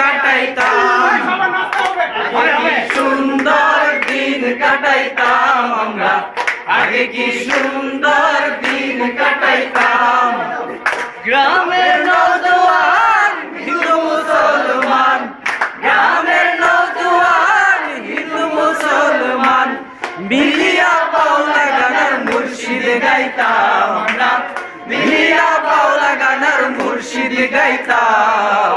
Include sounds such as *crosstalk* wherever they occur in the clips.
কাটাইতাম। সুন্দর দিন কাটাইতাম আমরা। আগে কি সুন্দর দিন কাটাইতাম। গ্রামের নৌজওয়ান হিন্দু মুসলমান। গ্রামের নৌজওয়ান হিন্দু মুসলমান। মিলিয়া পাওলা গানার মুর্শিদ গাইতাম আমরা। মিলিয়া পাওলা গানার মুর্শিদ গাইতাম।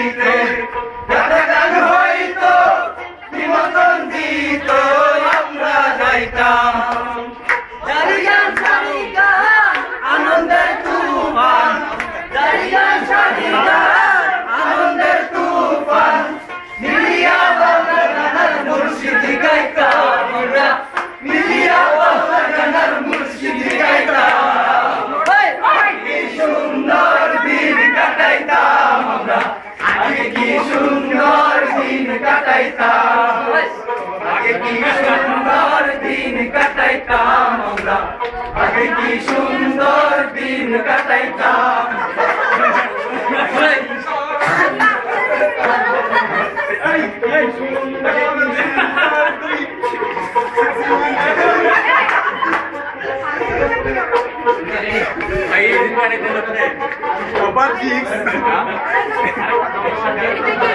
বাড়িতে গান হয়তো নিমন্ত্রিত আমরা যাইতাম। সুন্দর দিন কাটাইতাম আগে কি সুন্দর দিন কাটাইতাম আমরা আগে কি সুন্দর দিন কাটাইতাম Obat Barbix. *laughs* *laughs* *laughs*